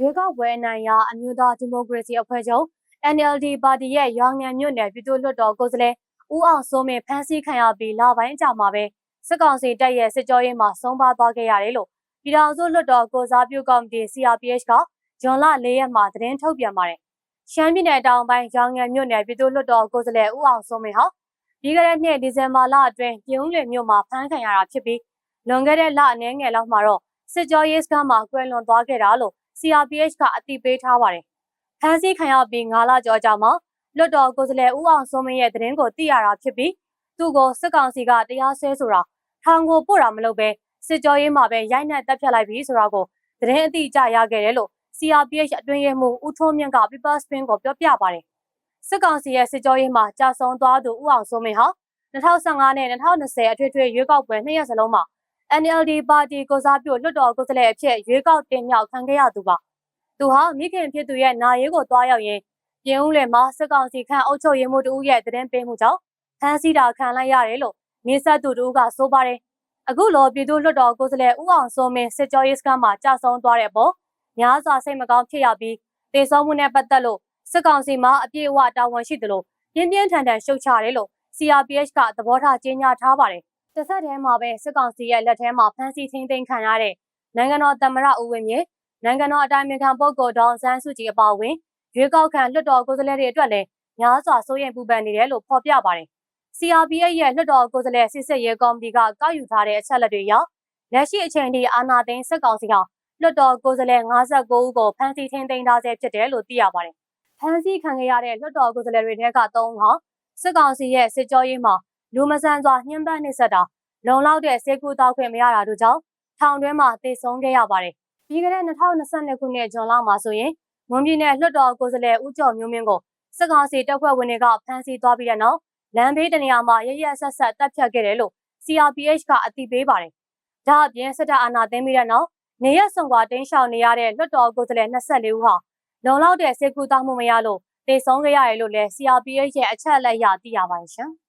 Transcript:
ရွေးကောက်ပွဲအနိုင်ရအမျိုးသားဒီမိုကရေစီအဖွဲ့ချုပ် NLD ပါတီရဲ့ရောင်ငံမြို့နယ်ပြည်သူ့လွှတ်တော်ကိုယ်စားလှယ်ဦးအောင်စိုးမင်းဖမ်းဆီးခံရပြီးလပိုင်းအကြာမှာပဲစစ်ကောင်စီတပ်ရဲ့စစ်ကြောရေးမှာဆုံးပါသွားခဲ့ရတယ်လို့ပြည်ထောင်စုလွှတ်တော်ကိုစားပြုကော်မတီ CRPH ကဇွန်လ၄ရက်မှာသတင်းထုတ်ပြန်ပါတယ်။ရှမ်းပြည်နယ်တောင်ပိုင်းရောင်ငံမြို့နယ်ပြည်သူ့လွှတ်တော်ကိုယ်စားလှယ်ဦးအောင်စိုးမင်းဟာပြီးခဲ့တဲ့နှစ်ဒီဇင်ဘာလအတွင်းပြုံးလွေမြို့မှာဖမ်းခံရတာဖြစ်ပြီးလွန်ခဲ့တဲ့လအနည်းငယ်လောက်မှာတော့စစ်ကြောရေးစခန်းမှာကွယ်လွန်သွားခဲ့တာလို့ CRPH ကအတိပေးထားပါတယ်။ဖမ်းဆီးခံရပြီး9လကျော်ကြာမှလွတ်တော်ကိုယ်စားလှယ်ဦးအောင်စိုးမင်းရဲ့သတင်းကိုသိရတာဖြစ်ပြီးသူ့ကိုစစ်ကောင်စီကတရားစွဲဆိုတာထောင်ကိုပို့တာမလုပ်ပဲစစ်ကြောရေးမှာပဲရိုက်နှက်တပ်ဖြတ်လိုက်ပြီးဆိုတာကိုသတင်းအတိအကျရခဲ့တယ်လို့ CRPH အတွင်းရေးမှူးဦးထွန်းမြင့်က People Spin ကိုပြောပြပါတယ်။စစ်ကောင်စီရဲ့စစ်ကြောရေးမှာကြာဆုံးသွားသူဦးအောင်စိုးမင်းဟာ2015နဲ့2020အထွေထွေရွေးကောက်ပွဲနှစ်ရက်စလုံးမှာ NLD ပါတီကိုစားပြုလွှတ်တော်ကိုယ်စားလှယ်အဖြစ်ရွေးကောက်တင်မြှောက်ခံခဲ့ရသူပါ။သူဟာမိခင်ဖြစ်သူရဲ့နာရေးကိုတွားရောက်ရင်ပြင်ဦးလွင်မှာစစ်ကောင်စီခန့်အုပ်ချုပ်ရေးမှူးတဦးရဲ့သတင်းပေးမှုကြောင့်ဖမ်းဆီးတာခံလိုက်ရတယ်လို့နေဆက်သူတို့ကဆိုပါတယ်။အခုလိုပြည်သူ့လွှတ်တော်ကိုယ်စားလှယ်ဦးအောင်စိုးမင်းစစ်ကြောရေးစခန်းမှာကြာဆုံးသွားတဲ့အပေါ်များစွာစိတ်မကောင်းဖြစ်ရပြီးတေဆုံးမှုနဲ့ပတ်သက်လို့စစ်ကောင်စီမှအပြည့်အဝတာဝန်ရှိတယ်လို့ပြင်းပြင်းထန်ထန်ရှုတ်ချတယ်လို့ CRPH ကသဘောထားကြေညာထားပါတယ်။ တစ်ဆက်တည်းမှာပဲစစ်ကောင်စီရဲ့လက်ထဲမှာဖမ်းဆီးထိန်းသိမ်းခံရတဲ့နိုင်ငံတော်သမ္မတဦးဝင်းမြင့်နိုင်ငံတော်အတိုင်ပင်ခံပုဂ္ဂိုလ်ဒေါန်ဆန်းစုကြည်အပါအဝင်ရွေးကောက်ခံလွှတ်တော်ကိုယ်စားလှယ်တွေအတွက်လည်းများစွာစိုးရိမ်ပူပန်နေတယ်လို့ဖော်ပြပါတယ်။ CRPH ရဲ့လွှတ်တော်ကိုယ်စားလှယ်စစ်စစ်ရေးကော်မတီကကောက်ယူထားတဲ့အချက်လက်တွေအရလက်ရှိအချိန်ထိအာဏာသိမ်းစစ်ကောင်စီကလွှတ်တော်ကိုယ်စားလှယ်59ဦးကိုဖမ်းဆီးထိန်းသိမ်းထားဆဲဖြစ်တယ်လို့သိရပါတယ်။ဖမ်းဆီးခံခဲ့ရတဲ့လွှတ်တော်ကိုယ်စားလှယ်တွေထဲက3ဦးဟာစစ်ကောင်စီရဲ့စစ်ကြောရေးမှာ လူမဆန်စွာညှဉ်းပန်းနှိပ်စက်တာလုံလောက်တဲ့စေကူတောက်ခွင့်မရတာတို့ကြောင့်ထောင်တွင်းမှာတည်ဆုံးခဲ့ရပါတယ်။ပြီးခဲ့တဲ့2022ခုနှစ်ဇွန်လမှာဆိုရင်မွန်ပြည်နယ်လွှတ်တော်ကိုယ်စားလှယ်ဦးကျော်မျိုးမင်းကိုစစ်ကောင်စီတပ်ဖွဲ့ဝင်တွေကဖမ်းဆီးသွားပြီးတဲ့နောက်လမ်းဘေးတနေရာမှာရရဆက်ဆက်တပ်ဖြတ်ခဲ့တယ်လို့ CRPH ကအသိပေးပါတယ်။ဒါအပြင်စစ်တပ်အာဏာသိမ်းပြီးတဲ့နောက်နေရဆုံကွာတင်းရှောင်နေရတဲ့လွှတ်တော်ကိုယ်စားလှယ်24ဦးဟာလုံလောက်တဲ့စေကူတောက်မှုမရလို့တည်ဆုံးခဲ့ရတယ်လို့လည်း CRPH ရဲ့အချက်အလက်အရသိရပါတယ်ရှင်။